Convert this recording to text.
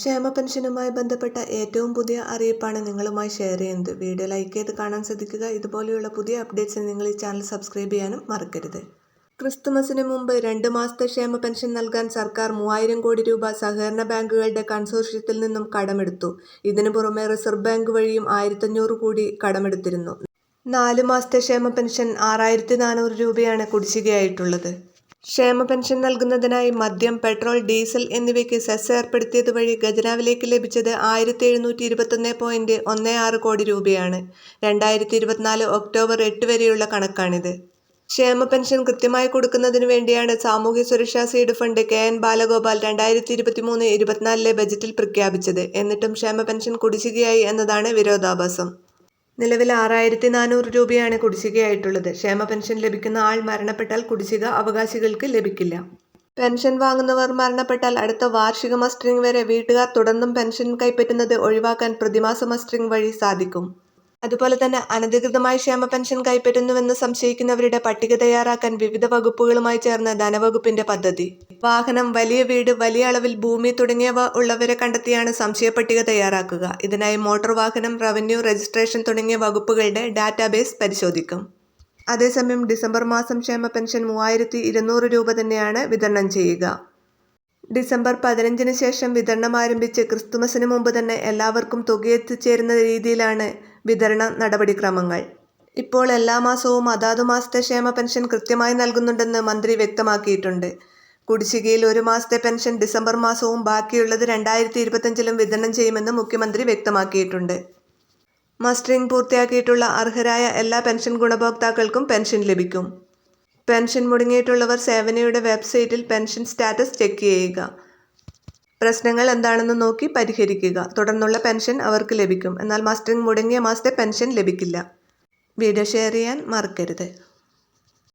ക്ഷേമ പെൻഷനുമായി ബന്ധപ്പെട്ട ഏറ്റവും പുതിയ അറിയിപ്പാണ് നിങ്ങളുമായി ഷെയർ ചെയ്യുന്നത്. വീഡിയോ ലൈക്ക് ചെയ്ത് കാണാൻ ശ്രദ്ധിക്കുക. ഇതുപോലെയുള്ള പുതിയ അപ്ഡേറ്റ്സിന് നിങ്ങൾ ഈ ചാനൽ സബ്സ്ക്രൈബ് ചെയ്യാനും മറക്കരുത്. ക്രിസ്തുമസിന് മുമ്പ് രണ്ട് മാസത്തെ ക്ഷേമ പെൻഷൻ നൽകാൻ സർക്കാർ മൂവായിരം കോടി രൂപ സഹകരണ ബാങ്കുകളുടെ കൺസോർഷ്യത്തിൽ നിന്നും കടമെടുത്തു. ഇതിനു പുറമെ റിസർവ് ബാങ്ക് വഴിയും ആയിരത്തഞ്ഞൂറ് കോടി കടമെടുത്തിരുന്നു. നാല് മാസത്തെ ക്ഷേമ പെൻഷൻ ആറായിരത്തി നാനൂറ് രൂപയാണ് കുടിശ്ശികയായിട്ടുള്ളത്. ക്ഷേമ പെൻഷൻ നൽകുന്നതിനായി മദ്യം പെട്രോൾ ഡീസൽ എന്നിവയ്ക്ക് സെസ് ഏർപ്പെടുത്തിയത് വഴി ഖജനാവിലേക്ക് ലഭിച്ചത് ആയിരത്തി എഴുന്നൂറ്റി ഇരുപത്തൊന്ന് പോയിന്റ് ഒന്ന് ആറ് കോടി രൂപയാണ്. രണ്ടായിരത്തി ഇരുപത്തിനാല് ഒക്ടോബർ എട്ട് വരെയുള്ള കണക്കാണിത്. ക്ഷേമ പെൻഷൻ കൃത്യമായി കൊടുക്കുന്നതിനു വേണ്ടിയാണ് സാമൂഹ്യ സുരക്ഷാ seed fund K N Balagopal രണ്ടായിരത്തി ഇരുപത്തി മൂന്ന് ഇരുപത്തിനാലിലെ ബജറ്റിൽ പ്രഖ്യാപിച്ചത്. എന്നിട്ടും ക്ഷേമ പെൻഷൻ കുടിശ്ശികയായി എന്നതാണ് വിരോധാഭാസം. നിലവിൽ ആറായിരത്തി നാനൂറ് രൂപയാണ് കുടിശ്ശികയായിട്ടുള്ളത്. ക്ഷേമ പെൻഷൻ ലഭിക്കുന്ന ആൾ മരണപ്പെട്ടാൽ കുടിശ്ശിക അവകാശികൾക്ക് ലഭിക്കില്ല. പെൻഷൻ വാങ്ങുന്നവർ മരണപ്പെട്ടാൽ അടുത്ത വാർഷിക മസ്റ്ററിംഗ് വരെ വീട്ടുകാർ തുടർന്നും പെൻഷൻ കൈപ്പറ്റുന്നത് ഒഴിവാക്കാൻ പ്രതിമാസ മസ്റ്ററിംഗ് വഴി സാധിക്കും. അതുപോലെ തന്നെ അനധികൃതമായി ക്ഷേമ പെൻഷൻ കൈപ്പറ്റുന്നുവെന്ന് സംശയിക്കുന്നവരുടെ പട്ടിക തയ്യാറാക്കാൻ വിവിധ വകുപ്പുകളുമായി ചേർന്ന ധനവകുപ്പിന്റെ പദ്ധതി. വാഹനം വലിയ വീട് വലിയ അളവിൽ ഭൂമി തുടങ്ങിയവ ഉള്ളവരെ കണ്ടെത്തിയാണ് സംശയ പട്ടിക തയ്യാറാക്കുക. ഇതിനായി മോട്ടോർ വാഹനം റവന്യൂ രജിസ്ട്രേഷൻ തുടങ്ങിയ വകുപ്പുകളുടെ ഡാറ്റാബേസ് പരിശോധിക്കും. അതേസമയം ഡിസംബർ മാസം ക്ഷേമ പെൻഷൻ മൂവായിരത്തി ഇരുന്നൂറ് രൂപ തന്നെയാണ് വിതരണം ചെയ്യുക. ഡിസംബർ പതിനഞ്ചിന് ശേഷം വിതരണം ആരംഭിച്ച് ക്രിസ്തുമസിന് മുമ്പ് തന്നെ എല്ലാവർക്കും തുകയെത്തിച്ചേരുന്ന രീതിയിലാണ് വിതരണ നടപടിക്രമങ്ങൾ. ഇപ്പോൾ എല്ലാ മാസവും അതാതു മാസത്തെ ക്ഷേമ പെൻഷൻ കൃത്യമായി നൽകുന്നുണ്ടെന്ന് മന്ത്രി വ്യക്തമാക്കിയിട്ടുണ്ട്. കുടിശ്ശികയിൽ ഒരു മാസത്തെ പെൻഷൻ ഡിസംബർ മാസവും ബാക്കിയുള്ളത് രണ്ടായിരത്തി ഇരുപത്തഞ്ചിലും വിതരണം ചെയ്യുമെന്ന് മുഖ്യമന്ത്രി വ്യക്തമാക്കിയിട്ടുണ്ട്. മസ്റ്ററിംഗ് പൂർത്തിയാക്കിയിട്ടുള്ള അർഹരായ എല്ലാ പെൻഷൻ ഗുണഭോക്താക്കൾക്കും പെൻഷൻ ലഭിക്കും. പെൻഷൻ മുടങ്ങിയിട്ടുള്ളവർ സേവനയുടെ വെബ്സൈറ്റിൽ പെൻഷൻ സ്റ്റാറ്റസ് ചെക്ക് ചെയ്യുക. പ്രശ്നങ്ങൾ എന്താണെന്ന് നോക്കി പരിഹരിക്കുക. തുടർന്നുള്ള പെൻഷൻ അവർക്ക് ലഭിക്കും. എന്നാൽ മസ്റ്ററിംഗ് മുടങ്ങിയ മാസത്തെ പെൻഷൻ ലഭിക്കില്ല. വീഡിയോ ഷെയർ ചെയ്യാൻ മറക്കരുത്.